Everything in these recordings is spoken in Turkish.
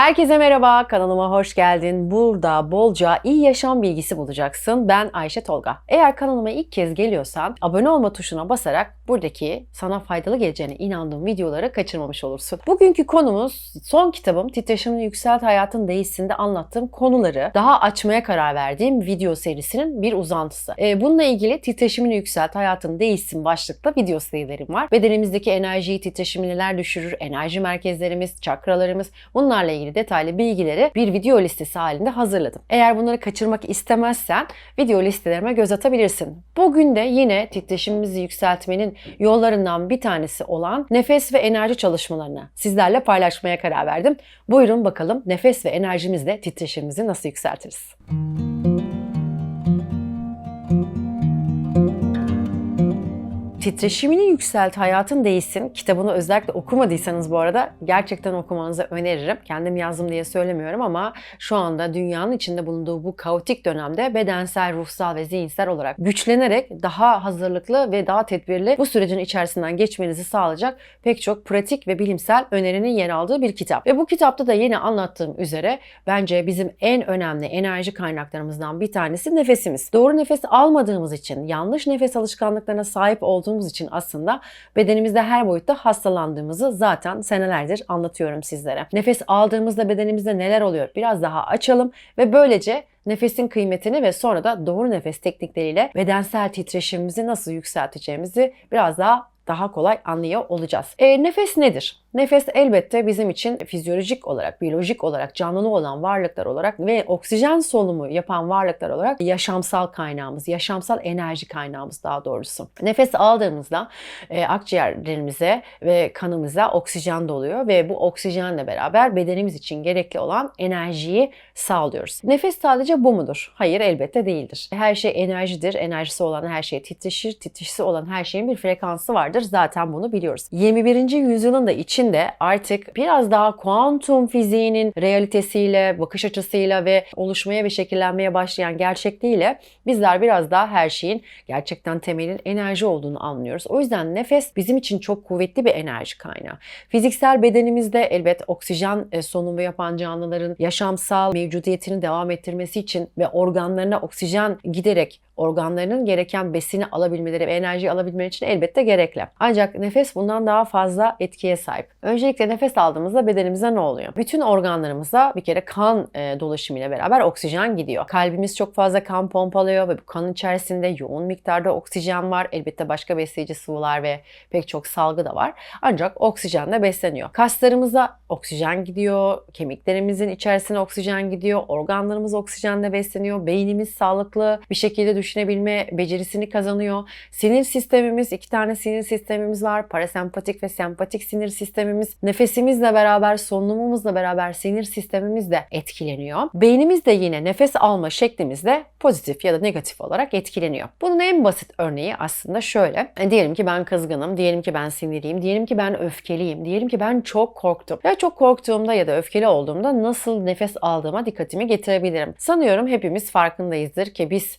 Herkese merhaba, kanalıma hoş geldin. Burada bolca iyi yaşam bilgisi bulacaksın. Ben Ayşe Tolga. Eğer kanalıma ilk kez geliyorsan abone olma tuşuna basarak buradaki sana faydalı geleceğine inandığım videoları kaçırmamış olursun. Bugünkü konumuz son kitabım Titreşimini Yükselt Hayatın Değişsin'de anlattığım konuları daha açmaya karar verdiğim video serisinin bir uzantısı. Ee, bununla ilgili Titreşimini Yükselt Hayatın Değişsin başlıkta video serilerim var. Bedenimizdeki enerjiyi, titreşimi neler düşürür, enerji merkezlerimiz, çakralarımız bunlarla ilgili detaylı bilgileri bir video listesi halinde hazırladım. Eğer bunları kaçırmak istemezsen video listelerime göz atabilirsin. Bugün de yine titreşimimizi yükseltmenin yollarından bir tanesi olan nefes ve enerji çalışmalarını sizlerle paylaşmaya karar verdim. Buyurun bakalım nefes ve enerjimizle titreşimimizi nasıl yükseltiriz? Titreşimini Yükselt Hayatın Değişsin kitabını özellikle okumadıysanız bu arada gerçekten okumanızı öneririm. Kendim yazdım diye söylemiyorum ama şu anda dünyanın içinde bulunduğu bu kaotik dönemde bedensel, ruhsal ve zihinsel olarak güçlenerek daha hazırlıklı ve daha tedbirli bu sürecin içerisinden geçmenizi sağlayacak pek çok pratik ve bilimsel önerinin yer aldığı bir kitap. Ve bu kitapta da yine anlattığım üzere bence bizim en önemli enerji kaynaklarımızdan bir tanesi nefesimiz. Doğru nefes almadığımız için, yanlış nefes alışkanlıklarına sahip olduğumuz için aslında bedenimizde her boyutta hastalandığımızı zaten senelerdir anlatıyorum sizlere. Nefes aldığımızda bedenimizde neler oluyor biraz daha açalım ve böylece nefesin kıymetini ve sonra da doğru nefes teknikleriyle bedensel titreşimimizi nasıl yükselteceğimizi biraz daha daha kolay anlıyor olacağız. E, nefes nedir? Nefes elbette bizim için fizyolojik olarak, biyolojik olarak canlı olan varlıklar olarak ve oksijen solumu yapan varlıklar olarak yaşamsal kaynağımız, yaşamsal enerji kaynağımız daha doğrusu. Nefes aldığımızda e, akciğerlerimize ve kanımıza oksijen doluyor ve bu oksijenle beraber bedenimiz için gerekli olan enerjiyi sağlıyoruz. Nefes sadece bu mudur? Hayır elbette değildir. Her şey enerjidir. Enerjisi olan her şey titreşir. Titreşisi olan her şeyin bir frekansı vardır. Zaten bunu biliyoruz. 21. yüzyılın da içinde artık biraz daha kuantum fiziğinin realitesiyle, bakış açısıyla ve oluşmaya ve şekillenmeye başlayan gerçekliğiyle bizler biraz daha her şeyin gerçekten temelin enerji olduğunu anlıyoruz. O yüzden nefes bizim için çok kuvvetli bir enerji kaynağı. Fiziksel bedenimizde elbet oksijen e, solunumu yapan canlıların yaşamsal mevcudiyetini devam ettirmesi için ve organlarına oksijen giderek organlarının gereken besini alabilmeleri ve enerjiyi alabilmeleri için elbette gerekli. Ancak nefes bundan daha fazla etkiye sahip. Öncelikle nefes aldığımızda bedenimize ne oluyor? Bütün organlarımıza bir kere kan e, dolaşımıyla beraber oksijen gidiyor. Kalbimiz çok fazla kan pompalıyor ve bu kanın içerisinde yoğun miktarda oksijen var. Elbette başka besleyici sıvılar ve pek çok salgı da var. Ancak oksijenle besleniyor. Kaslarımıza oksijen gidiyor, kemiklerimizin içerisine oksijen gidiyor, organlarımız oksijenle besleniyor, beynimiz sağlıklı bir şekilde düşünebilme becerisini kazanıyor. Sinir sistemimiz, iki tane sinir sistemimiz var. Parasempatik ve sempatik sinir sistemimiz. Nefesimizle beraber, solunumumuzla beraber sinir sistemimiz de etkileniyor. Beynimiz de yine nefes alma şeklimizde pozitif ya da negatif olarak etkileniyor. Bunun en basit örneği aslında şöyle. E, diyelim ki ben kızgınım, diyelim ki ben sinirliyim, diyelim ki ben öfkeliyim, diyelim ki ben çok korktum. Ya çok korktuğumda ya da öfkeli olduğumda nasıl nefes aldığıma dikkatimi getirebilirim. Sanıyorum hepimiz farkındayızdır ki biz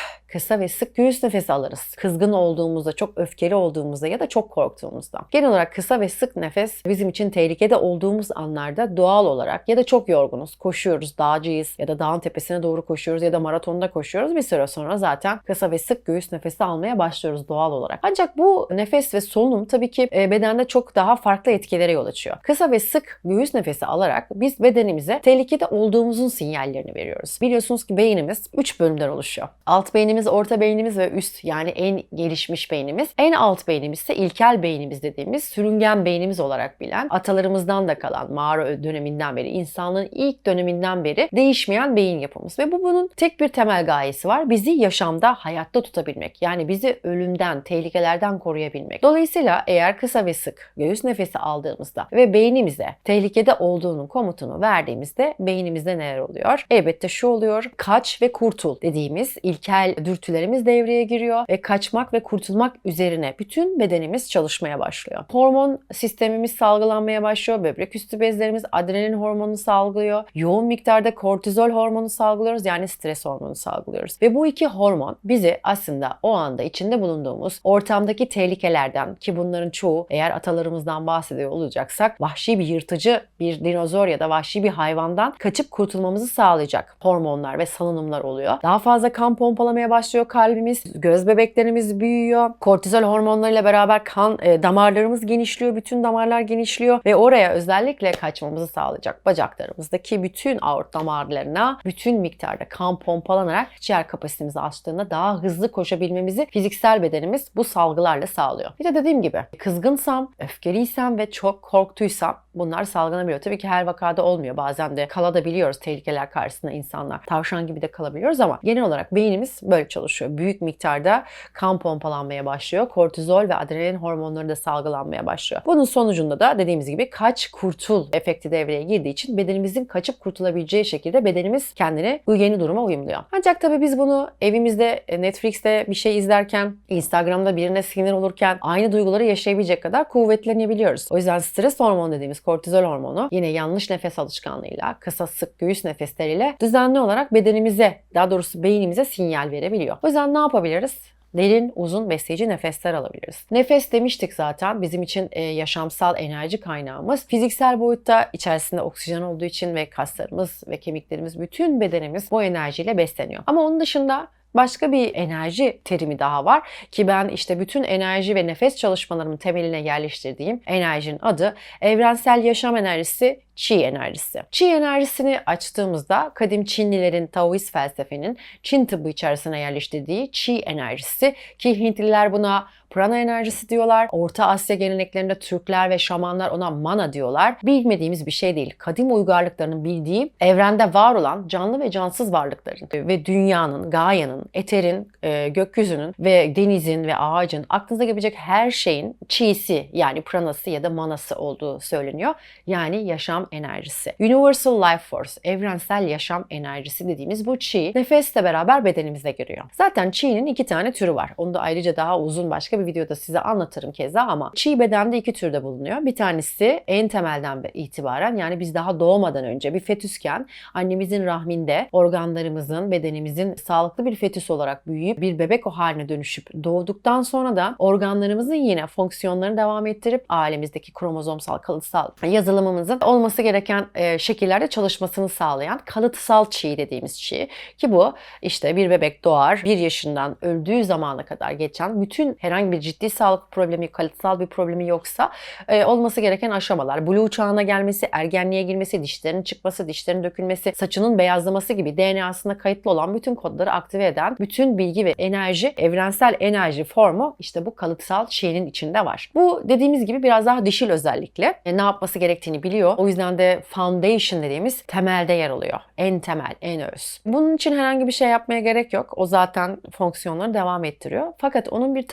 kısa ve sık göğüs nefesi alırız. Kızgın olduğumuzda, çok öfkeli olduğumuzda ya da çok korktuğumuzda. Genel olarak kısa ve sık nefes bizim için tehlikede olduğumuz anlarda doğal olarak ya da çok yorgunuz, koşuyoruz, dağcıyız ya da dağın tepesine doğru koşuyoruz ya da maratonda koşuyoruz. Bir süre sonra zaten kısa ve sık göğüs nefesi almaya başlıyoruz doğal olarak. Ancak bu nefes ve solunum tabii ki e, bedende çok daha farklı etkilere yol açıyor. Kısa ve sık göğüs nefesi alarak biz bedenimize tehlikede olduğumuzun sinyallerini veriyoruz. Biliyorsunuz ki beynimiz 3 bölümden oluşuyor. Alt beynimiz, orta beynimiz ve üst yani en gelişmiş beynimiz. En alt beynimiz ise ilkel beynimiz dediğimiz sürüngen beynimiz olarak bilen atalarımızdan da kalan mağara döneminden beri insanlığın ilk döneminden beri değişmeyen beyin yapımız. Ve bu bunun tek bir temel gayesi var. Bizi yaşamda hayatta tutabilmek. Yani bizi ölümden, tehlikelerden koruyabilmek. Dolayısıyla eğer kısa ve sık göğüs nefesi aldığımızda ve beynimize tehlikede olduğunun komutunu verdiğimizde beynimizde neler oluyor? Elbette şu oluyor. Kaç ve kurtul dediğimiz ilkel dürtülerimiz devreye giriyor ve kaçmak ve kurtulmak üzerine bütün bedenimiz çalışmaya başlıyor. Hormon sistemimiz salgılanmaya başlıyor. Böbrek üstü bezlerimiz adrenalin hormonunu salgılıyor. Yoğun miktarda kortizol hormonu salgılıyoruz yani stres hormonu salgılıyoruz. Ve bu iki hormon bizi aslında o anda içinde bulunduğumuz ortamdaki tehlikelerden ki bunların çoğu eğer atalarımızdan bahsediyor olacaksak vahşi bir yırtıcı bir dinozor ya da vahşi bir hayvandan kaçıp kurtulmamızı sağlayacak hormonlar ve salınımlar oluyor. Daha fazla kan pompalamaya başlıyor kalbimiz, göz bebeklerimiz büyüyor. Kortizol hormonlarıyla beraber kan e, damarlarımız genişliyor, bütün damarlar genişliyor ve oraya özellikle kaçmamızı sağlayacak bacaklarımızdaki bütün aort damarlarına bütün miktarda kan pompalanarak ciğer kapasitemizi açtığında daha hızlı koşabilmemizi fiziksel bedenimiz bu salgılarla sağlıyor. Bir de dediğim gibi kızgınsam, öfkeliysem ve çok korktuysam bunlar salgılanabiliyor. Tabii ki her vakada olmuyor. Bazen de kalabiliyoruz tehlikeler karşısında insanlar. Tavşan gibi de kalabiliyoruz ama genel olarak beynimiz böyle çalışıyor. Büyük miktarda kan pompalanmaya başlıyor. Kortizol ve adrenalin hormonları da salgılanmaya başlıyor. Bunun sonucunda da dediğimiz gibi kaç kurtul efekti devreye girdiği için bedenimizin kaçıp kurtulabileceği şekilde bedenimiz kendini bu yeni duruma uyumluyor. Ancak tabii biz bunu evimizde Netflix'te bir şey izlerken, Instagram'da birine sinir olurken aynı duyguları yaşayabilecek kadar kuvvetlenebiliyoruz. O yüzden stres hormonu dediğimiz kortizol hormonu yine yanlış nefes alışkanlığıyla, kısa sık göğüs nefesleriyle düzenli olarak bedenimize, daha doğrusu beynimize sinyal verebiliyor. O yüzden ne yapabiliriz? derin, uzun, besleyici nefesler alabiliriz. Nefes demiştik zaten bizim için e, yaşamsal enerji kaynağımız. Fiziksel boyutta içerisinde oksijen olduğu için ve kaslarımız ve kemiklerimiz, bütün bedenimiz bu enerjiyle besleniyor. Ama onun dışında başka bir enerji terimi daha var ki ben işte bütün enerji ve nefes çalışmalarımın temeline yerleştirdiğim enerjinin adı evrensel yaşam enerjisi Çi enerjisi. Çi enerjisini açtığımızda kadim Çinlilerin Taoist felsefenin Çin tıbbı içerisine yerleştirdiği Çi enerjisi ki Hintliler buna prana enerjisi diyorlar. Orta Asya geleneklerinde Türkler ve şamanlar ona mana diyorlar. Bilmediğimiz bir şey değil. Kadim uygarlıklarının bildiği evrende var olan canlı ve cansız varlıkların ve dünyanın, gayanın, eterin, e, gökyüzünün ve denizin ve ağacın aklınıza gelebilecek her şeyin çiğsi yani pranası ya da manası olduğu söyleniyor. Yani yaşam enerjisi. Universal Life Force, evrensel yaşam enerjisi dediğimiz bu chi nefesle beraber bedenimize giriyor. Zaten chi'nin iki tane türü var. Onu da ayrıca daha uzun başka bir videoda size anlatırım keza ama chi bedende iki türde bulunuyor. Bir tanesi en temelden itibaren yani biz daha doğmadan önce bir fetüsken annemizin rahminde organlarımızın, bedenimizin sağlıklı bir fetüs olarak büyüyüp bir bebek o haline dönüşüp doğduktan sonra da organlarımızın yine fonksiyonlarını devam ettirip ailemizdeki kromozomsal kalıtsal yazılımımızın olması gereken e, şekillerde çalışmasını sağlayan kalıtsal çiğ dediğimiz çiğ ki bu işte bir bebek doğar bir yaşından öldüğü zamana kadar geçen bütün herhangi bir ciddi sağlık problemi, kalıtsal bir problemi yoksa e, olması gereken aşamalar. Blue çağına gelmesi, ergenliğe girmesi, dişlerin çıkması, dişlerin dökülmesi, saçının beyazlaması gibi DNA'sında kayıtlı olan bütün kodları aktive eden bütün bilgi ve enerji, evrensel enerji formu işte bu kalıtsal çiğnin içinde var. Bu dediğimiz gibi biraz daha dişil özellikle. E, ne yapması gerektiğini biliyor. O yüzden de foundation dediğimiz temelde yer alıyor. En temel, en öz. Bunun için herhangi bir şey yapmaya gerek yok. O zaten fonksiyonları devam ettiriyor. Fakat onun bir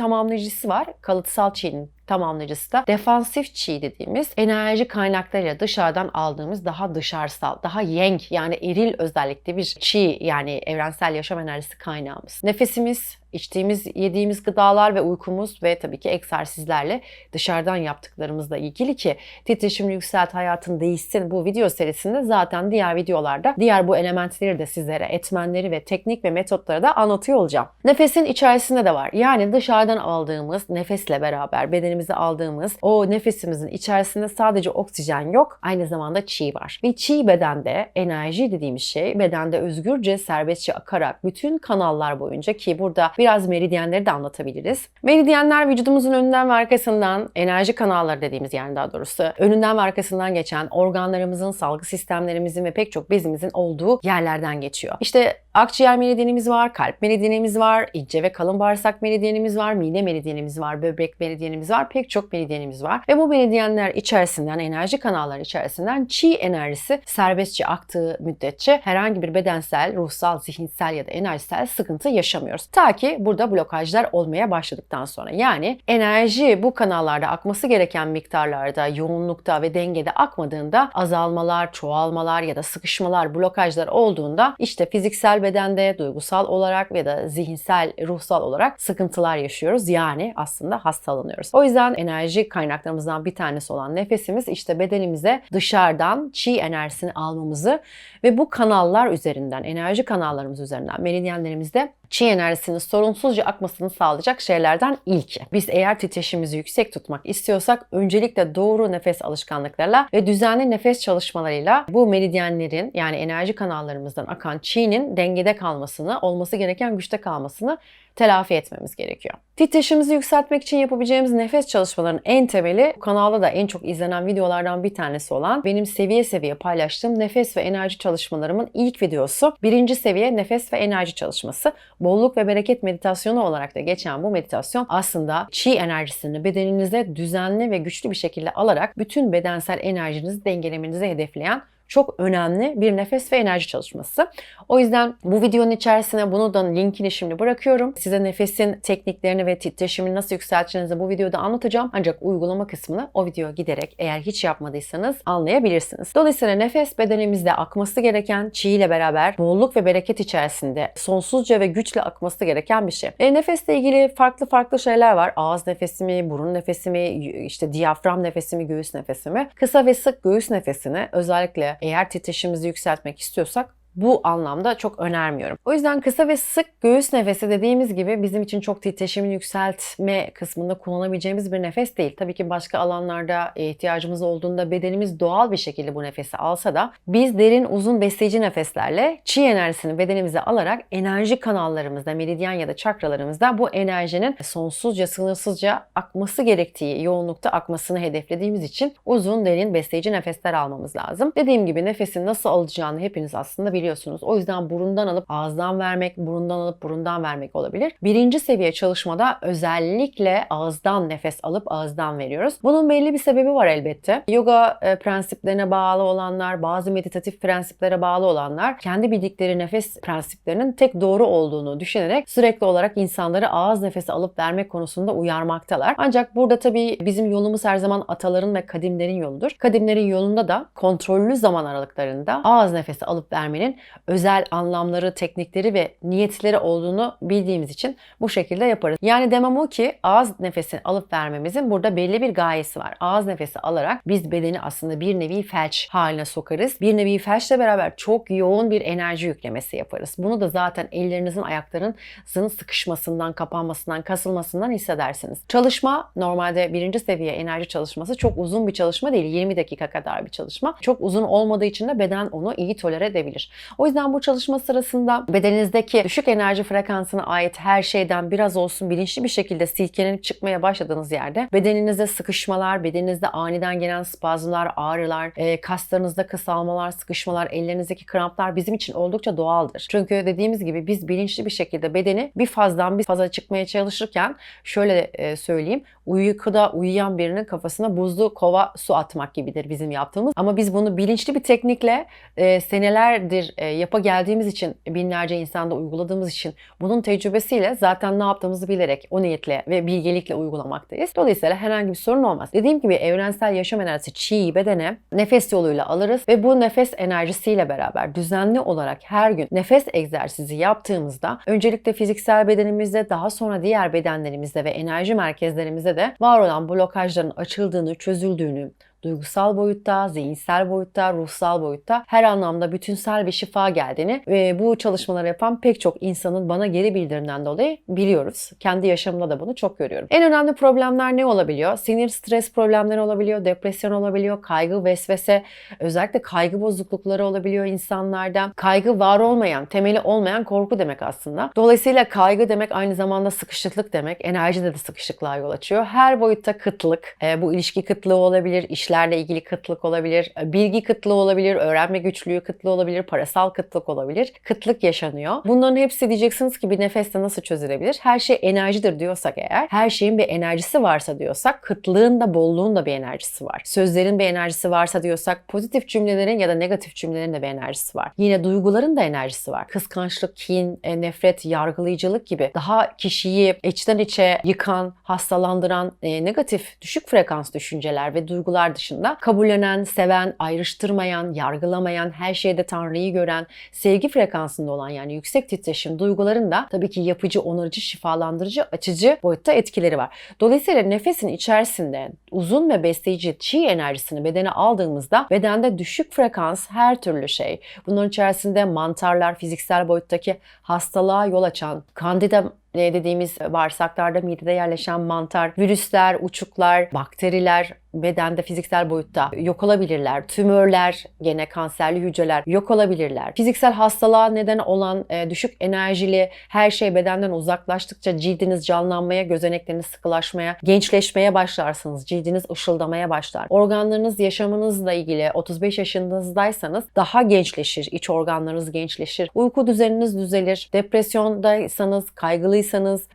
tamamlayıcısı var. Kalıtsal çiğnin tamamlayıcısı da defansif çi dediğimiz enerji kaynaklarıyla dışarıdan aldığımız daha dışarısal, daha yang yani eril özellikli bir çi yani evrensel yaşam enerjisi kaynağımız. Nefesimiz, içtiğimiz, yediğimiz gıdalar ve uykumuz ve tabii ki egzersizlerle dışarıdan yaptıklarımızla ilgili ki titreşimli yükselt hayatın değişsin bu video serisinde zaten diğer videolarda diğer bu elementleri de sizlere etmenleri ve teknik ve metotları da anlatıyor olacağım. Nefesin içerisinde de var. Yani dışarıdan aldığımız nefesle beraber bedenimize aldığımız o nefesimizin içerisinde sadece oksijen yok. Aynı zamanda çi var. Ve çi bedende enerji dediğimiz şey bedende özgürce serbestçe akarak bütün kanallar boyunca ki burada biraz meridyenleri de anlatabiliriz. Meridyenler vücudumuzun önünden ve arkasından enerji kanalları dediğimiz yani daha doğrusu önünden ve arkasından geçen organlarımızın, salgı sistemlerimizin ve pek çok bezimizin olduğu yerlerden geçiyor. İşte akciğer meridyenimiz var, kalp meridyenimiz var, ince ve kalın bağırsak meridyenimiz var, mide meridyenimiz var, böbrek meridyenimiz var. Pek çok meridyenimiz var. Ve bu meridyenler içerisinden, enerji kanalları içerisinden chi enerjisi serbestçe aktığı müddetçe herhangi bir bedensel, ruhsal, zihinsel ya da enerjisel sıkıntı yaşamıyoruz. Ta ki burada blokajlar olmaya başladıktan sonra. Yani enerji bu kanallarda akması gereken miktarlarda, yoğunlukta ve dengede akmadığında azalmalar, çoğalmalar ya da sıkışmalar, blokajlar olduğunda işte fiziksel bedende, duygusal olarak ya da zihinsel, ruhsal olarak sıkıntılar yaşıyoruz. Yani aslında hastalanıyoruz. O yüzden enerji kaynaklarımızdan bir tanesi olan nefesimiz işte bedenimize dışarıdan chi enerjisini almamızı ve bu kanallar üzerinden, enerji kanallarımız üzerinden, meridyenlerimizde Çi enerjisinin sorunsuzca akmasını sağlayacak şeylerden ilki. Biz eğer titreşimimizi yüksek tutmak istiyorsak öncelikle doğru nefes alışkanlıklarıyla ve düzenli nefes çalışmalarıyla bu meridyenlerin yani enerji kanallarımızdan akan çiğnin dengede kalmasını, olması gereken güçte kalmasını telafi etmemiz gerekiyor. Titreşimimizi yükseltmek için yapabileceğimiz nefes çalışmalarının en temeli kanalda da en çok izlenen videolardan bir tanesi olan benim seviye seviye paylaştığım nefes ve enerji çalışmalarımın ilk videosu. Birinci seviye nefes ve enerji çalışması. Bolluk ve bereket meditasyonu olarak da geçen bu meditasyon aslında chi enerjisini bedeninize düzenli ve güçlü bir şekilde alarak bütün bedensel enerjinizi dengelemenizi hedefleyen çok önemli bir nefes ve enerji çalışması. O yüzden bu videonun içerisine bunu da linkini şimdi bırakıyorum. Size nefesin tekniklerini ve titreşimini nasıl yükselteceğinizi bu videoda anlatacağım. Ancak uygulama kısmını o videoya giderek eğer hiç yapmadıysanız anlayabilirsiniz. Dolayısıyla nefes bedenimizde akması gereken çiğ ile beraber bolluk ve bereket içerisinde sonsuzca ve güçle akması gereken bir şey. E, nefesle ilgili farklı farklı şeyler var. Ağız nefesi mi, burun nefesi mi, işte diyafram nefesi mi, göğüs nefesi mi? Kısa ve sık göğüs nefesini özellikle eğer titreşimimizi yükseltmek istiyorsak bu anlamda çok önermiyorum. O yüzden kısa ve sık göğüs nefesi dediğimiz gibi bizim için çok titreşimin yükseltme kısmında kullanabileceğimiz bir nefes değil. Tabii ki başka alanlarda ihtiyacımız olduğunda bedenimiz doğal bir şekilde bu nefesi alsa da biz derin uzun besleyici nefeslerle çi enerjisini bedenimize alarak enerji kanallarımızda, meridyen ya da çakralarımızda bu enerjinin sonsuzca, sınırsızca akması gerektiği yoğunlukta akmasını hedeflediğimiz için uzun, derin besleyici nefesler almamız lazım. Dediğim gibi nefesin nasıl alacağını hepiniz aslında biliyorsunuz. O yüzden burundan alıp ağızdan vermek, burundan alıp burundan vermek olabilir. Birinci seviye çalışmada özellikle ağızdan nefes alıp ağızdan veriyoruz. Bunun belli bir sebebi var elbette. Yoga e, prensiplerine bağlı olanlar, bazı meditatif prensiplere bağlı olanlar kendi bildikleri nefes prensiplerinin tek doğru olduğunu düşünerek sürekli olarak insanları ağız nefesi alıp vermek konusunda uyarmaktalar. Ancak burada tabii bizim yolumuz her zaman ataların ve kadimlerin yoludur. Kadimlerin yolunda da kontrollü zaman aralıklarında ağız nefesi alıp vermenin özel anlamları, teknikleri ve niyetleri olduğunu bildiğimiz için bu şekilde yaparız. Yani demem o ki ağız nefesini alıp vermemizin burada belli bir gayesi var. Ağız nefesi alarak biz bedeni aslında bir nevi felç haline sokarız. Bir nevi felçle beraber çok yoğun bir enerji yüklemesi yaparız. Bunu da zaten ellerinizin ayaklarınızın sıkışmasından, kapanmasından, kasılmasından hissedersiniz. Çalışma normalde birinci seviye enerji çalışması çok uzun bir çalışma değil. 20 dakika kadar bir çalışma. Çok uzun olmadığı için de beden onu iyi tolere edebilir. O yüzden bu çalışma sırasında bedeninizdeki düşük enerji frekansına ait her şeyden biraz olsun bilinçli bir şekilde silkelenip çıkmaya başladığınız yerde bedeninizde sıkışmalar, bedeninizde aniden gelen spazmlar, ağrılar, e, kaslarınızda kısalmalar, sıkışmalar, ellerinizdeki kramplar bizim için oldukça doğaldır. Çünkü dediğimiz gibi biz bilinçli bir şekilde bedeni bir fazdan bir faza çıkmaya çalışırken şöyle e, söyleyeyim uykuda uyuyan birinin kafasına buzlu kova su atmak gibidir bizim yaptığımız. Ama biz bunu bilinçli bir teknikle e, senelerdir e, yapa geldiğimiz için binlerce insanda uyguladığımız için bunun tecrübesiyle zaten ne yaptığımızı bilerek o niyetle ve bilgelikle uygulamaktayız. Dolayısıyla herhangi bir sorun olmaz. Dediğim gibi evrensel yaşam enerjisi çiğ bedene nefes yoluyla alırız ve bu nefes enerjisiyle beraber düzenli olarak her gün nefes egzersizi yaptığımızda öncelikle fiziksel bedenimizde daha sonra diğer bedenlerimizde ve enerji merkezlerimizde de var olan blokajların açıldığını, çözüldüğünü, duygusal boyutta, zihinsel boyutta, ruhsal boyutta her anlamda bütünsel bir şifa geldiğini ve bu çalışmaları yapan pek çok insanın bana geri bildirimden dolayı biliyoruz. Kendi yaşamımda da bunu çok görüyorum. En önemli problemler ne olabiliyor? Sinir, stres problemleri olabiliyor, depresyon olabiliyor, kaygı, vesvese, özellikle kaygı bozuklukları olabiliyor insanlarda. Kaygı var olmayan, temeli olmayan korku demek aslında. Dolayısıyla kaygı demek aynı zamanda sıkışıklık demek. Enerjide de sıkışıklığa yol açıyor. Her boyutta kıtlık, e, bu ilişki kıtlığı olabilir, iş işlerle ilgili kıtlık olabilir, bilgi kıtlığı olabilir, öğrenme güçlüğü kıtlığı olabilir, parasal kıtlık olabilir. Kıtlık yaşanıyor. Bunların hepsi diyeceksiniz ki bir nefeste nasıl çözülebilir? Her şey enerjidir diyorsak eğer, her şeyin bir enerjisi varsa diyorsak, kıtlığın da bolluğun da bir enerjisi var. Sözlerin bir enerjisi varsa diyorsak, pozitif cümlelerin ya da negatif cümlelerin de bir enerjisi var. Yine duyguların da enerjisi var. Kıskançlık, kin, e, nefret, yargılayıcılık gibi daha kişiyi içten içe yıkan, hastalandıran e, negatif, düşük frekans düşünceler ve duygular dışında kabullenen, seven, ayrıştırmayan, yargılamayan, her şeyde Tanrı'yı gören, sevgi frekansında olan yani yüksek titreşim duyguların da tabii ki yapıcı, onarıcı, şifalandırıcı, açıcı boyutta etkileri var. Dolayısıyla nefesin içerisinde uzun ve besleyici çi enerjisini bedene aldığımızda bedende düşük frekans her türlü şey. Bunların içerisinde mantarlar, fiziksel boyuttaki hastalığa yol açan, kandida dediğimiz bağırsaklarda midede yerleşen mantar, virüsler, uçuklar, bakteriler bedende fiziksel boyutta yok olabilirler. Tümörler, gene kanserli hücreler yok olabilirler. Fiziksel hastalığa neden olan e, düşük enerjili her şey bedenden uzaklaştıkça cildiniz canlanmaya, gözenekleriniz sıkılaşmaya, gençleşmeye başlarsınız. Cildiniz ışıldamaya başlar. Organlarınız yaşamınızla ilgili 35 yaşınızdaysanız daha gençleşir. İç organlarınız gençleşir. Uyku düzeniniz düzelir. Depresyondaysanız, kaygılıysanız,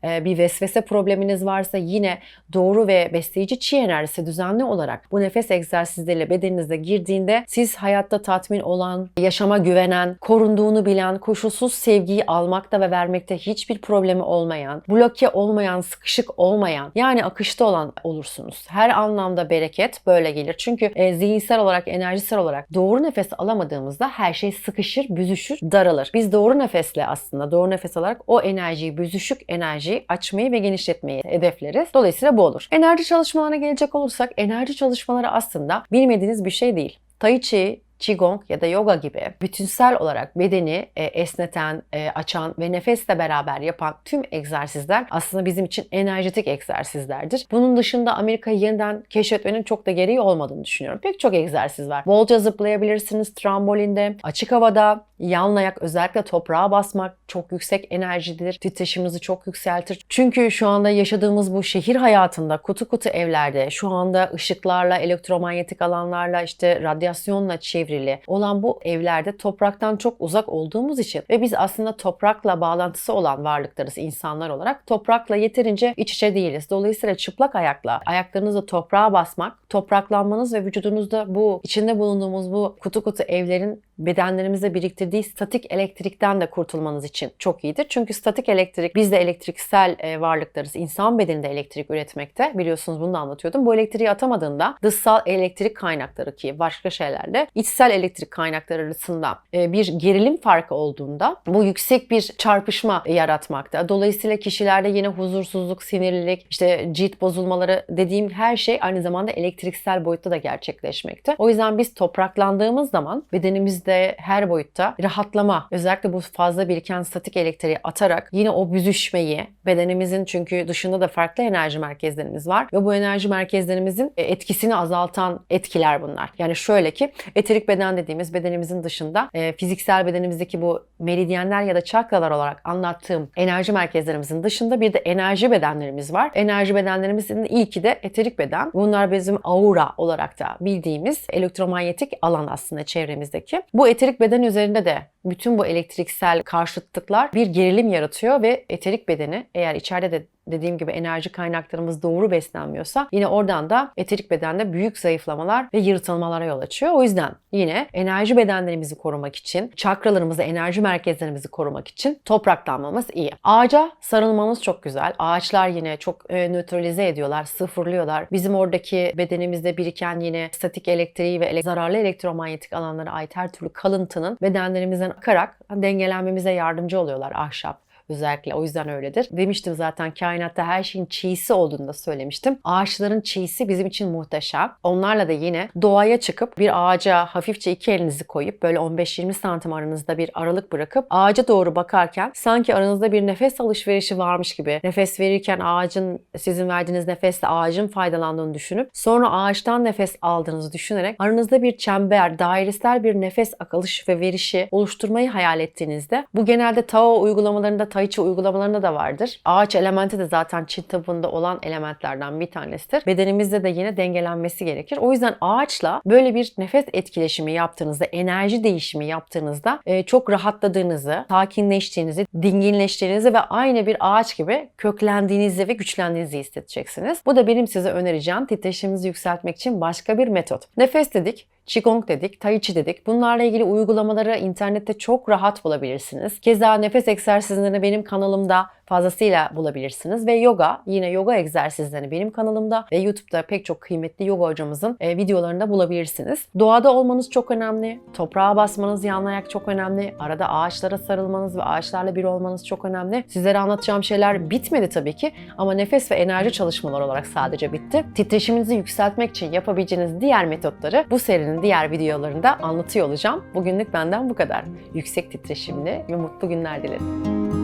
e, bir vesvese probleminiz varsa yine doğru ve besleyici çi enerjisi düzenli olarak bu nefes egzersizleriyle bedeninize girdiğinde siz hayatta tatmin olan, yaşama güvenen, korunduğunu bilen, koşulsuz sevgiyi almakta ve vermekte hiçbir problemi olmayan, bloke olmayan, sıkışık olmayan yani akışta olan olursunuz. Her anlamda bereket böyle gelir. Çünkü e, zihinsel olarak, enerjisel olarak doğru nefes alamadığımızda her şey sıkışır, büzüşür, daralır. Biz doğru nefesle aslında doğru nefes alarak o enerjiyi, büzüşük enerjiyi açmayı ve genişletmeyi hedefleriz. Dolayısıyla bu olur. Enerji çalışmalarına gelecek olursak enerji çalışmaları aslında bilmediğiniz bir şey değil. Tai Chi Qigong ya da yoga gibi bütünsel olarak bedeni e, esneten, e, açan ve nefesle beraber yapan tüm egzersizler aslında bizim için enerjetik egzersizlerdir. Bunun dışında Amerika'yı yeniden keşfetmenin çok da gereği olmadığını düşünüyorum. Pek çok egzersiz var. Bolca zıplayabilirsiniz trambolinde, açık havada, yan ayak özellikle toprağa basmak çok yüksek enerjidir. Titreşimimizi çok yükseltir. Çünkü şu anda yaşadığımız bu şehir hayatında kutu kutu evlerde şu anda ışıklarla, elektromanyetik alanlarla, işte radyasyonla çevrili olan bu evlerde topraktan çok uzak olduğumuz için ve biz aslında toprakla bağlantısı olan varlıklarız insanlar olarak. Toprakla yeterince iç içe değiliz. Dolayısıyla çıplak ayakla ayaklarınızı toprağa basmak, topraklanmanız ve vücudunuzda bu içinde bulunduğumuz bu kutu kutu evlerin bedenlerimizde biriktirdiği statik elektrikten de kurtulmanız için çok iyidir. Çünkü statik elektrik biz de elektriksel e, varlıklarız. İnsan bedeninde elektrik üretmekte. Biliyorsunuz bunu da anlatıyordum. Bu elektriği atamadığında dışsal elektrik kaynakları ki başka şeylerle içsel elektrik kaynakları arasında e, bir gerilim farkı olduğunda bu yüksek bir çarpışma yaratmakta. Dolayısıyla kişilerde yine huzursuzluk, sinirlilik, işte cilt bozulmaları dediğim her şey aynı zamanda elektriksel boyutta da gerçekleşmekte. O yüzden biz topraklandığımız zaman bedenimiz bedenimizde her boyutta rahatlama, özellikle bu fazla biriken statik elektriği atarak yine o büzüşmeyi, bedenimizin çünkü dışında da farklı enerji merkezlerimiz var ve bu enerji merkezlerimizin e, etkisini azaltan etkiler bunlar. Yani şöyle ki eterik beden dediğimiz bedenimizin dışında e, fiziksel bedenimizdeki bu meridyenler ya da çakralar olarak anlattığım enerji merkezlerimizin dışında bir de enerji bedenlerimiz var. Enerji bedenlerimizin ilki de eterik beden. Bunlar bizim aura olarak da bildiğimiz elektromanyetik alan aslında çevremizdeki. Bu eterik beden üzerinde de bütün bu elektriksel karşıtlıklar bir gerilim yaratıyor ve eterik bedeni eğer içeride de dediğim gibi enerji kaynaklarımız doğru beslenmiyorsa yine oradan da eterik bedende büyük zayıflamalar ve yırtılmalara yol açıyor. O yüzden yine enerji bedenlerimizi korumak için, çakralarımızı, enerji merkezlerimizi korumak için topraklanmamız iyi. Ağaca sarılmamız çok güzel. Ağaçlar yine çok e, nötralize ediyorlar, sıfırlıyorlar. Bizim oradaki bedenimizde biriken yine statik elektriği ve ele zararlı elektromanyetik alanlara ait her türlü kalıntının bedenlerimizden akarak dengelenmemize yardımcı oluyorlar ahşap, özellikle. O yüzden öyledir. Demiştim zaten kainatta her şeyin çiğsi olduğunu da söylemiştim. Ağaçların çiğsi bizim için muhteşem. Onlarla da yine doğaya çıkıp bir ağaca hafifçe iki elinizi koyup böyle 15-20 santim aranızda bir aralık bırakıp ağaca doğru bakarken sanki aranızda bir nefes alışverişi varmış gibi nefes verirken ağacın sizin verdiğiniz nefesle ağacın faydalandığını düşünüp sonra ağaçtan nefes aldığınızı düşünerek aranızda bir çember, dairesel bir nefes akılış ve verişi oluşturmayı hayal ettiğinizde bu genelde Tao uygulamalarında Tai Chi uygulamalarında da vardır. Ağaç elementi de zaten Çin tabında olan elementlerden bir tanesidir. Bedenimizde de yine dengelenmesi gerekir. O yüzden ağaçla böyle bir nefes etkileşimi yaptığınızda, enerji değişimi yaptığınızda e, çok rahatladığınızı, sakinleştiğinizi, dinginleştiğinizi ve aynı bir ağaç gibi köklendiğinizi ve güçlendiğinizi hissedeceksiniz. Bu da benim size önereceğim titreşiminizi yükseltmek için başka bir metot. Nefes dedik, Qigong dedik, Tai Chi dedik. Bunlarla ilgili uygulamaları internette çok rahat bulabilirsiniz. Keza nefes egzersizlerini benim kanalımda fazlasıyla bulabilirsiniz. Ve yoga, yine yoga egzersizlerini benim kanalımda ve YouTube'da pek çok kıymetli yoga hocamızın e, videolarında bulabilirsiniz. Doğada olmanız çok önemli. Toprağa basmanız, yan ayak çok önemli. Arada ağaçlara sarılmanız ve ağaçlarla bir olmanız çok önemli. Sizlere anlatacağım şeyler bitmedi tabii ki ama nefes ve enerji çalışmaları olarak sadece bitti. Titreşiminizi yükseltmek için yapabileceğiniz diğer metotları bu serinin diğer videolarında anlatıyor olacağım. Bugünlük benden bu kadar. Yüksek titreşimli ve mutlu günler dilerim.